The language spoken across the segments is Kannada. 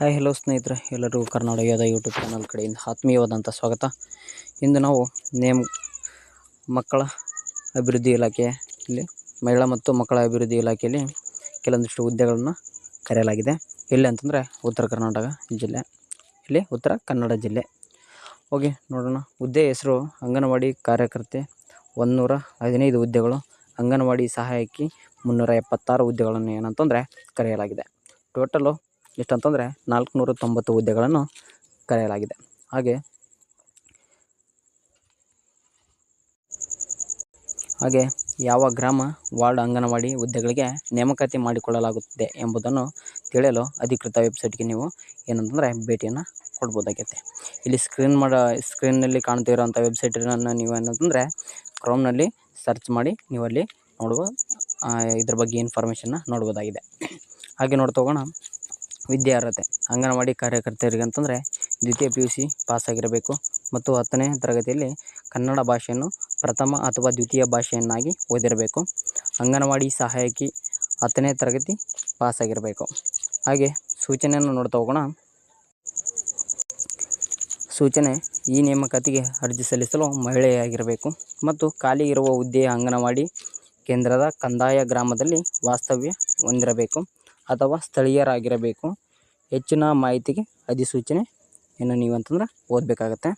ಹಾಯ್ ಹಲೋ ಸ್ನೇಹಿತರೆ. ಎಲ್ಲರಿಗೂ ಯೋಧ ಯೂಟ್ಯೂಬ್ ಚಾನಲ್ ಕಡೆಯಿಂದ ಆತ್ಮೀಯವಾದಂಥ ಸ್ವಾಗತ. ಇಂದು ನಾವು ನೇಮ್ ಮಕ್ಕಳ ಅಭಿವೃದ್ಧಿ ಇಲಾಖೆಯಲ್ಲಿ ಮಹಿಳಾ ಮತ್ತು ಮಕ್ಕಳ ಅಭಿವೃದ್ಧಿ ಇಲಾಖೆಯಲ್ಲಿ ಕೆಲವೊಂದಿಷ್ಟು ಹುದ್ದೆಗಳನ್ನು ಕರೆಯಲಾಗಿದೆ. ಎಲ್ಲಿ ಅಂತಂದರೆ ಉತ್ತರ ಕರ್ನಾಟಕ ಜಿಲ್ಲೆ, ಇಲ್ಲಿ ಉತ್ತರ ಕನ್ನಡ ಜಿಲ್ಲೆ. ಹೋಗಿ ನೋಡೋಣ. ಹುದ್ದೆ ಹೆಸರು ಅಂಗನವಾಡಿ ಕಾರ್ಯಕರ್ತೆ ಒಂದುನೂರ ಹದಿನೈದು ಹುದ್ದೆಗಳು, ಅಂಗನವಾಡಿ ಸಹಾಯಕಿ ಮುನ್ನೂರ ಎಪ್ಪತ್ತಾರು ಹುದ್ದೆಗಳನ್ನು ಏನಂತಂದರೆ ಕರೆಯಲಾಗಿದೆ. ಟೋಟಲು ಎಷ್ಟಂತಂದರೆ ನಾಲ್ಕುನೂರ ತೊಂಬತ್ತು ಹುದ್ದೆಗಳನ್ನು ಕರೆಯಲಾಗಿದೆ. ಹಾಗೆ ಹಾಗೆ ಯಾವ ಗ್ರಾಮ, ವಾರ್ಡ್, ಅಂಗನವಾಡಿ ಹುದ್ದೆಗಳಿಗೆ ನೇಮಕಾತಿ ಮಾಡಿಕೊಳ್ಳಲಾಗುತ್ತಿದೆ ಎಂಬುದನ್ನು ತಿಳಿಯಲು ಅಧಿಕೃತ ವೆಬ್ಸೈಟ್ಗೆ ನೀವು ಏನಂತಂದರೆ ಭೇಟಿಯನ್ನು ಕೊಡ್ಬೋದಾಗೈತೆ. ಇಲ್ಲಿ ಸ್ಕ್ರೀನ್ ಮಾಡೋ, ಸ್ಕ್ರೀನ್ನಲ್ಲಿ ಕಾಣ್ತಿರೋಂಥ ವೆಬ್ಸೈಟನ್ನು ನೀವು ಏನಂತಂದರೆ ಕ್ರೋಮ್ನಲ್ಲಿ ಸರ್ಚ್ ಮಾಡಿ ನೀವು ಅಲ್ಲಿ ನೋಡುವ ಇದ್ರ ಬಗ್ಗೆ ಇನ್ಫಾರ್ಮೇಷನ್ನ ನೋಡ್ಬೋದಾಗಿದೆ. ಹಾಗೆ ನೋಡ್ತಾ ಹೋಗೋಣ. ವಿದ್ಯಾರ್ಹತೆ ಅಂಗನವಾಡಿ ಕಾರ್ಯಕರ್ತೆಯರಿಗೆ ಅಂತಂದರೆ ದ್ವಿತೀಯ ಪಿ ಯು ಸಿ ಪಾಸಾಗಿರಬೇಕು. ಮತ್ತು ಹತ್ತನೇ ತರಗತಿಯಲ್ಲಿ ಕನ್ನಡ ಭಾಷೆಯನ್ನು ಪ್ರಥಮ ಅಥವಾ ದ್ವಿತೀಯ ಭಾಷೆಯನ್ನಾಗಿ ಓದಿರಬೇಕು. ಅಂಗನವಾಡಿ ಸಹಾಯಕಿ ಹತ್ತನೇ ತರಗತಿ ಪಾಸಾಗಿರಬೇಕು. ಹಾಗೆ ಸೂಚನೆಯನ್ನು ನೋಡ್ತಾ ಹೋಗೋಣ. ಸೂಚನೆ, ಈ ನೇಮಕಾತಿಗೆ ಅರ್ಜಿ ಸಲ್ಲಿಸಲು ಮಹಿಳೆಯಾಗಿರಬೇಕು. ಮತ್ತು ಖಾಲಿ ಇರುವ ಹುದ್ದೆಯ ಅಂಗನವಾಡಿ ಕೇಂದ್ರದ ಕಂದಾಯ ಗ್ರಾಮದಲ್ಲಿ ವಾಸ್ತವ್ಯ ಹೊಂದಿರಬೇಕು. ಅಥವಾ ಸ್ಥಳೀಯರಾಗಿರಬೇಕು. ಹೆಚ್ಚಿನ ಮಾಹಿತಿಗೆ ಅಧಿಸೂಚನೆ ಏನು ನೀವು ಅಂತಂದ್ರೆ ಓದಬೇಕಾಗತ್ತೆ.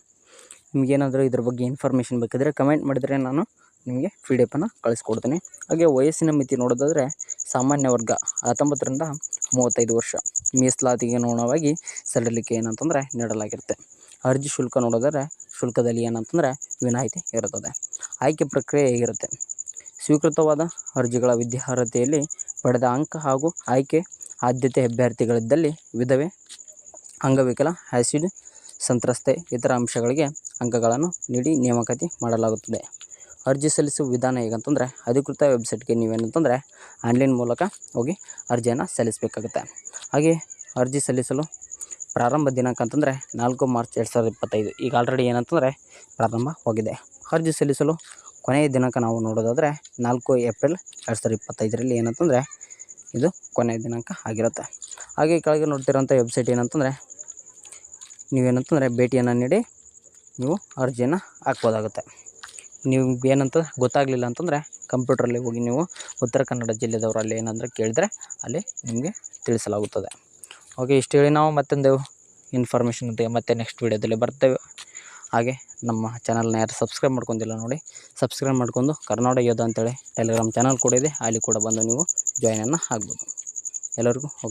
ನಿಮಗೇನಾದರೂ ಇದ್ರ ಬಗ್ಗೆ ಇನ್ಫಾರ್ಮೇಷನ್ ಬೇಕಿದ್ರೆ ಕಮೆಂಟ್ ಮಾಡಿದರೆ ನಾನು ನಿಮಗೆ ಪಿ ಡಿ ಎಫನ್ನು ಕಳಿಸ್ಕೊಡ್ತೀನಿ. ಹಾಗೆ ವಯಸ್ಸಿನ ಮಿತಿ ನೋಡೋದಾದರೆ ಸಾಮಾನ್ಯ ವರ್ಗ ಹತ್ತೊಂಬತ್ತರಿಂದ ಮೂವತ್ತೈದು ವರ್ಷ. ಮೀಸಲಾತಿಗೆ ಅನುಗುಣವಾಗಿ ಸಡಿಲಿಕೆ ಏನಂತಂದರೆ ನೀಡಲಾಗಿರುತ್ತೆ. ಅರ್ಜಿ ಶುಲ್ಕ ನೋಡೋದಾದರೆ ಶುಲ್ಕದಲ್ಲಿ ಏನಂತಂದರೆ ವಿನಾಯಿತಿ ಇರುತ್ತದೆ ಆಯ್ಕೆ ಪ್ರಕ್ರಿಯೆ ಹೇಗಿರುತ್ತೆ? ಸ್ವೀಕೃತವಾದ ಅರ್ಜಿಗಳ ವಿದ್ಯಾರ್ಹತೆಯಲ್ಲಿ ಪಡೆದ ಅಂಕ ಹಾಗೂ ಆಯ್ಕೆ ಆದ್ಯತೆ ಅಭ್ಯರ್ಥಿಗಳಿದ್ದಲ್ಲಿ ವಿಧವೆ, ಅಂಗವಿಕಲ ಆ್ಯಸಿಡ್ ಸಂತ್ರಸ್ತೆ, ಇತರ ಅಂಶಗಳಿಗೆ ಅಂಕಗಳನ್ನು ನೀಡಿ ನೇಮಕಾತಿ ಮಾಡಲಾಗುತ್ತದೆ. ಅರ್ಜಿ ಸಲ್ಲಿಸುವ ವಿಧಾನ ಹೇಗಂತಂದರೆ, ಅಧಿಕೃತ ವೆಬ್ಸೈಟ್ಗೆ ನೀವೇನಂತಂದರೆ ಆನ್ಲೈನ್ ಮೂಲಕ ಹೋಗಿ ಅರ್ಜಿಯನ್ನು ಸಲ್ಲಿಸಬೇಕಾಗುತ್ತೆ. ಹಾಗೆ ಅರ್ಜಿ ಸಲ್ಲಿಸಲು ಪ್ರಾರಂಭ ದಿನಾಂಕ ಅಂತಂದರೆ ನಾಲ್ಕು ಮಾರ್ಚ್ ಎರಡು ಸಾವಿರದ ಇಪ್ಪತ್ತೈದು. ಈಗ ಆಲ್ರೆಡಿ ಏನಂತಂದರೆ ಪ್ರಾರಂಭವಾಗಿದೆ ಅರ್ಜಿ ಸಲ್ಲಿಸಲು ಕೊನೆಯ ದಿನಾಂಕ ನಾವು ನೋಡೋದಾದರೆ ನಾಲ್ಕು ಏಪ್ರಿಲ್ ಎರಡು ಸಾವಿರದ ಇಪ್ಪತ್ತೈದರಲ್ಲಿ ಏನಂತಂದರೆ ಇದು ಕೊನೆಯ ದಿನಾಂಕ ಆಗಿರುತ್ತೆ. ಹಾಗೆ ಕೆಳಗೆ ನೋಡ್ತಿರೋಂಥ ವೆಬ್ಸೈಟ್ ಏನಂತಂದರೆ ನೀವೇನಂತಂದರೆ ಭೇಟಿಯನ್ನು ನೀಡಿ ನೀವು ಅರ್ಜಿಯನ್ನು ಹಾಕ್ಬೋದಾಗುತ್ತೆ. ನೀವು ಏನಂತ ಗೊತ್ತಾಗಲಿಲ್ಲ ಅಂತಂದರೆ ಕಂಪ್ಯೂಟ್ರಲ್ಲಿ ಹೋಗಿ ನೀವು ಉತ್ತರ ಕನ್ನಡ ಜಿಲ್ಲೆದವರು ಅಲ್ಲಿ ಏನಂದರೆ ಕೇಳಿದರೆ ಅಲ್ಲಿ ನಿಮಗೆ ತಿಳಿಸಲಾಗುತ್ತದೆ. ಓಕೆ ಇಷ್ಟು ಹೇಳಿ ನಾವು ಮತ್ತೊಂದು ಇನ್ಫಾರ್ಮೇಷನ್ ಮತ್ತೆ ನೆಕ್ಸ್ಟ್ ವೀಡಿಯೋದಲ್ಲಿ ಬರ್ತೇವೆ. ಹಾಗೆ ನಮ್ಮ ಚಾನಲ್ನ ಯಾರು ಸಬ್ಸ್ಕ್ರೈಬ್ ಮಾಡ್ಕೊಂಡಿಲ್ಲ ನೋಡಿ, ಸಬ್ಸ್ಕ್ರೈಬ್ ಮಾಡ್ಕೊಂಡು ಕರ್ನಾಟಕ ಯೋಧ ಅಂತೇಳಿ ಟೆಲಿಗ್ರಾಮ್ ಚಾನಲ್ ಕೂಡ ಇದೆ, ಅಲ್ಲಿ ಕೂಡ ಬಂದು ನೀವು ಜಾಯ್ನನ್ನು ಆಗ್ಬೋದು. ಎಲ್ಲರಿಗೂ